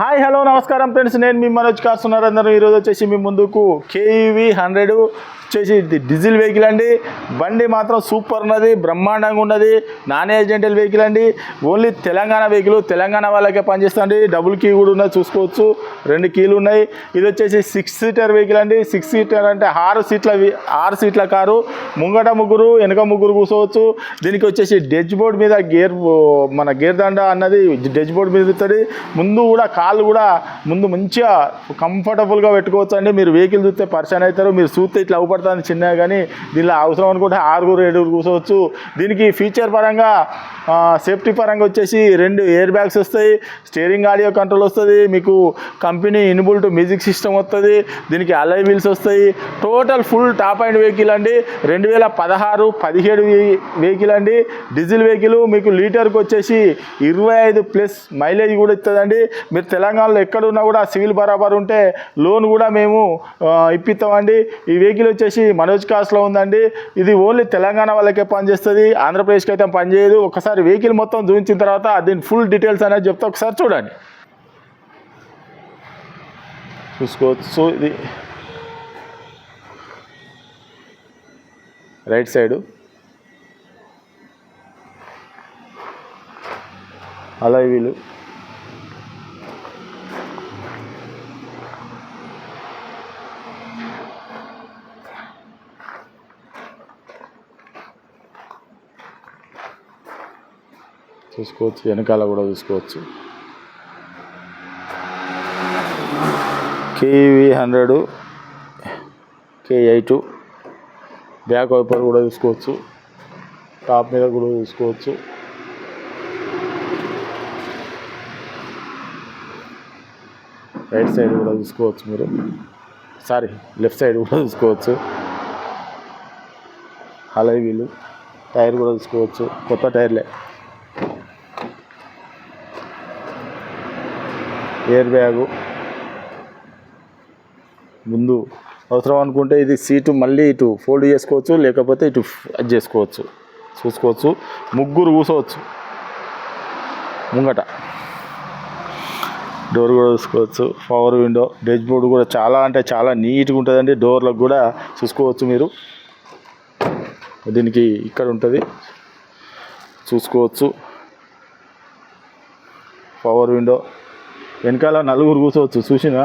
Hi hello నమస్కారం friends. నేను మీ Manoj cars ఉన్నారందరూ ఈరోజు వచ్చేసి మీ ముందుకు కేఈవి హండ్రెడ్ వచ్చేసి ఇది డీజిల్ వెహికల్ అండి. బండి మాత్రం సూపర్ ఉన్నది బ్రహ్మాండంగా ఉన్నది. నాన్ ఏజెంటల్ వెహికల్ అండి. ఓన్లీ తెలంగాణ వెహికల్ తెలంగాణ వాళ్ళకే పనిచేస్తుంది. డబుల్ కీ కూడా ఉన్నది చూసుకోవచ్చు. రెండు కీలు ఉన్నాయి. ఇది వచ్చేసి సిక్స్ సీటర్ వెహికల్ అండి. సిక్స్ సీటర్ అంటే ఆరు సీట్ల ఆరు సీట్ల కారు. ముంగట ముగ్గురు వెనక ముగ్గురు కూర్చోవచ్చు. దీనికి వచ్చేసి డెచ్ బోర్డ్ మీద గేర్ మన గేర్ దండ అన్నది డెచ్ బోర్డ్ మీద ఉంటుంది ముందు కూడా కాళ్ళు కూడా ముందు మంచిగా కంఫర్టబుల్గా పెట్టుకోవచ్చు అండి మీరు వెహికల్ చూస్తే పరిచయం అవుతారు. మీరు చూస్తే ఇట్లా అవుపడుతుంది చిన్నగా కానీ దీనిలో అవసరం అనుకుంటే ఆరుగురు ఏడుగురు కూర్చోవచ్చు. దీనికి ఫీచర్ పరంగా సేఫ్టీ పరంగా వచ్చేసి రెండు ఎయిర్ బ్యాగ్స్ వస్తాయి. స్టీరింగ్ ఆడియో కంట్రోల్ వస్తుంది. మీకు కంపెనీ ఇన్బుల్ట్ మ్యూజిక్ సిస్టమ్ వస్తుంది. దీనికి అలై వీల్స్ వస్తాయి. Total full top and vehicle అండి. రెండు వేల పదహారు పదిహేడు వెహికల్ అండి. డీజిల్ వెహికల్ మీకు లీటర్కి వచ్చేసి ఇరవై ఐదు ప్లస్ మైలేజ్ కూడా ఇస్తుందండి. మీరు తెలంగాణలో ఎక్కడున్నా కూడా సివిల్ బరాబర్ ఉంటే లోన్ కూడా మేము ఇప్పిస్తామండి. ఈ వెహికల్ వచ్చేసి మనోజ్ కాస్ట్లో ఉందండి. ఇది ఓన్లీ తెలంగాణ వాళ్ళకే పనిచేస్తుంది. ఆంధ్రప్రదేశ్కి అయితే పనిచేయదు. ఒకసారి వెహికల్ మొత్తం చూపించిన తర్వాత దీని ఫుల్ డీటెయిల్స్ అనేది చెప్తే. ఒకసారి చూడండి. చూసుకోవచ్చు. సో ఇది రైట్ సైడు. అలా వీలు చూసుకోవచ్చు వెనకాల కూడా చూసుకోవచ్చు KV hundred K eight back wiper కూడా చూసుకోవచ్చు టాప్ మీద కూడా చూసుకోవచ్చు రైట్ సైడ్ కూడా చూసుకోవచ్చు మీరు. సారీ లెఫ్ట్ సైడ్ కూడా చూసుకోవచ్చు అలాగే వీళ్ళు టైర్ కూడా చూసుకోవచ్చు కొత్త టైర్లే. Air bag. ముందు అవసరం అనుకుంటే ఇది సీటు మళ్ళీ ఇటు ఫోల్డ్ చేసుకోవచ్చు లేకపోతే ఇటు అది చేసుకోవచ్చు చూసుకోవచ్చు. ముగ్గురు కూర్చోవచ్చు ముంగట. డోర్ కూడా చూసుకోవచ్చు. పవర్ విండో డెచ్ బోర్డ్ కూడా చాలా అంటే చాలా నీట్గా ఉంటుందండి. డోర్లకు కూడా చూసుకోవచ్చు మీరు. దీనికి ఇక్కడ ఉంటుంది. చూసుకోవచ్చు. Power window. వెనకాల నలుగురు కూర్చోవచ్చు చూసినా?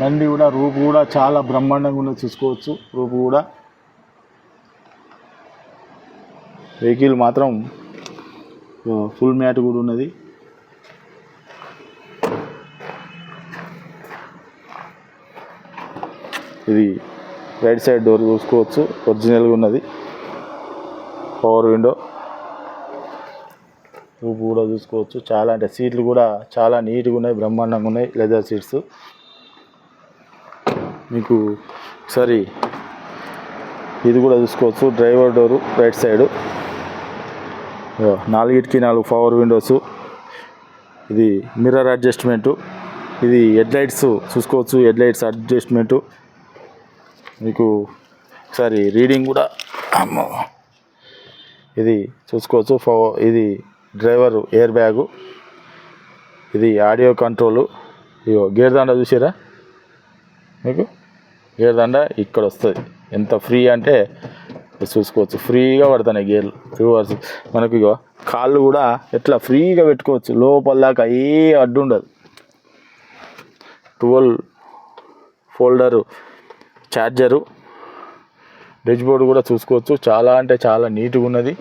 బండి కూడా రూపు కూడా చాలా బ్రహ్మాండంగా ఉన్నది చూసుకోవచ్చు రూపు కూడా. వెహికల్ మాత్రం ఫుల్ మ్యాట్ కూడా ఉన్నది. ఇది రైట్ సైడ్ డోర్ చూసుకోవచ్చు ఒరిజినల్గా ఉన్నది. పవర్ విండో రూపు కూడా చూసుకోవచ్చు. చాలా అంటే సీట్లు కూడా చాలా నీట్గా ఉన్నాయి బ్రహ్మాండంగా ఉన్నాయి లెదర్ సీట్స్. మీకు ఒకసారి ఇది కూడా చూసుకోవచ్చు డ్రైవర్ డోరు రైట్ సైడు. నాలుగిటికి నాలుగు పవర్ విండోస్. ఇది మిర్రర్ అడ్జస్ట్మెంటు. ఇది హెడ్ లైట్స్ చూసుకోవచ్చు హెడ్ లైట్స్ అడ్జస్ట్మెంటు. మీకు ఒకసారి రీడింగ్ కూడా ఇది చూసుకోవచ్చు ఫో ఇది డ్రైవరు ఎయిర్ బ్యాగు. ఇది ఆడియో కంట్రోలు. ఇగో గేర్ దండ చూసారా మీకు గేర్ దండ ఇక్కడ వస్తుంది. ఎంత ఫ్రీ అంటే చూసుకోవచ్చు. ఫ్రీగా పడుతున్నాయి గేర్లు. రివర్స్ మనకు ఇగో కాళ్ళు కూడా ఎట్లా ఫ్రీగా పెట్టుకోవచ్చు. లోపల దాకా ఏ అడ్డు ఉండదు. Twelve volt charger dash board కూడా చూసుకోవచ్చు. చాలా అంటే చాలా నీట్గా ఉన్నది.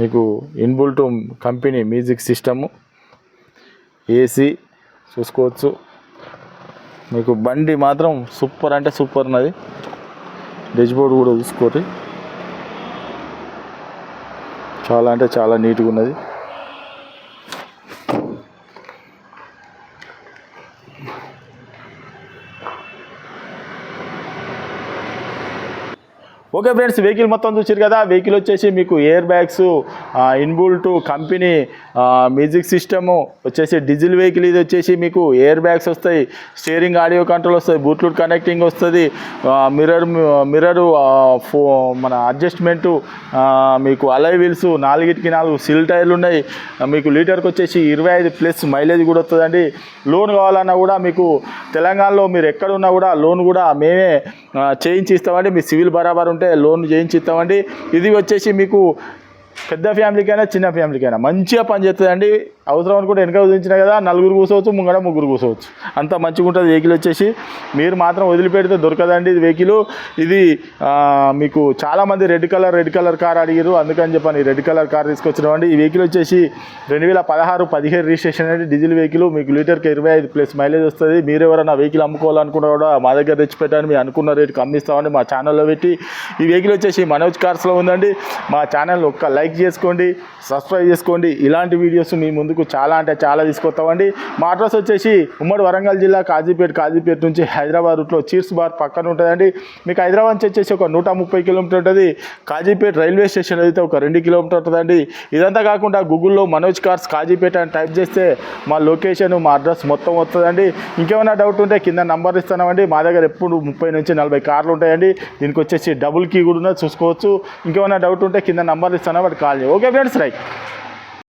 మీకు inbuilt company music system AC చూసుకోవచ్చు. మీకు బండి మాత్రం సూపర్ అంటే సూపర్ ఉన్నది. డిజ్బోర్డ్ కూడా చూసుకోండి. చాలా అంటే చాలా నీట్గా ఉన్నది. ఓకే ఫ్రెండ్స్ వెహికల్ మొత్తం చూసారు కదా. వెహికల్ వచ్చేసి మీకు air bags inbuilt company music system వచ్చేసి డీజిల్ వెహికల్ ఇది వచ్చేసి మీకు ఎయిర్ బ్యాగ్స్ వస్తాయి. స్టీరింగ్ ఆడియో కంట్రోల్ వస్తుంది బ్లూటూత్ కనెక్టింగ్ వస్తుంది. మిర్రర్ మిర్రర్ ఫో మన అడ్జస్ట్మెంటు మీకు అలై వీల్స్ నాలుగిటికి నాలుగు సిల్ టైర్లు ఉన్నాయి. మీకు లీటర్కి వచ్చేసి ఇరవై ఐదు ప్లస్ మైలేజ్ కూడా వస్తుందండి. లోన్ కావాలన్నా కూడా మీకు తెలంగాణలో మీరు ఎక్కడున్నా కూడా లోన్ కూడా మేమే చేయించి ఇస్తామండి. మీ సివిల్ బరాబర్ ఉంటే లోన్ చేయించి ఇస్తామండి ఇది వచ్చేసి మీకు పెద్ద ఫ్యామిలీకైనా చిన్న ఫ్యామిలీకైనా మంచిగా పనిచేస్తుందండి. అవసరం అనుకుంటే వెనక వదిలించిన కదా నలుగురు కూర్చోవచ్చు ముంగడ ముగ్గురు కూర్చోవచ్చు. అంత మంచిగా ఉంటుంది వెహికల్ వచ్చేసి. మీరు మాత్రం వదిలిపెడితే దొరకదండి ఇది వెహికల్ ఇది మీకు చాలామంది red colour red colour car అడిగారు అందుకని చెప్పని రెడ్ కలర్ కార్ తీసుకొచ్చినామండి ఈ వెహికల్ వచ్చేసి రెండు వేల పదహారు పదిహేను రిజిస్ట్రేషన్ అండి. డీజిల్ వెహికల్ మీకు లీటర్కి ఇరవై ఐదు ప్లస్ మైలేజ్ వస్తుంది. మీరు ఎవరైనా వెహికల్ అమ్ముకోవాలనుకున్నా కూడా మా దగ్గర తెచ్చి మీ మీరు అనుకున్న రేటుకి అమ్మిస్తామండి మా ఛానల్లో పెట్టి. ఈ వెహికల్ వచ్చేసి మనోజ్ కార్స్లో ఉందండి. మా ఛానల్ ఒక్క లైక్ చేసుకోండి సబ్స్క్రైబ్ చేసుకోండి. ఇలాంటి వీడియోస్ మీ ముందు ముందుకు చాలా అంటే చాలా తీసుకొస్తామండి. మా అడ్రస్ వచ్చేసి ఉమ్మడి వరంగల్ జిల్లా కాజీపేట కాజీపేట నుంచి హైదరాబాద్ రూట్లో చీర్స్ బార్ పక్కన ఉంటుందండి. మీకు హైదరాబాద్ నుంచి వచ్చేసి ఒక నూట ముప్పై కిలోమీటర్ ఉంటుంది. కాజీపేట రైల్వే స్టేషన్ అయితే ఒక రెండు కిలోమీటర్ ఉంటుందండి. ఇదంతా కాకుండా గూగుల్లో మనోజ్ కార్స్ కాజీపేట అని టైప్ చేస్తే మా లొకేషన్ మా అడ్రస్ మొత్తం వస్తుందండి. ఇంకేమైనా డౌట్ ఉంటే కింద నంబర్ ఇస్తామండి మా దగ్గర ఎప్పుడు ముప్పై నుంచి నలభై కార్లు ఉంటాయండి. దీనికి వచ్చేసి డబుల్ కీ కూడా ఉన్నది చూసుకోవచ్చు. ఇంకేమైనా డౌట్ ఉంటే కింద నంబర్ ఇస్తాను వాటి కాల్ చేయండి ఓకే ఫ్రెండ్స్ రైట్.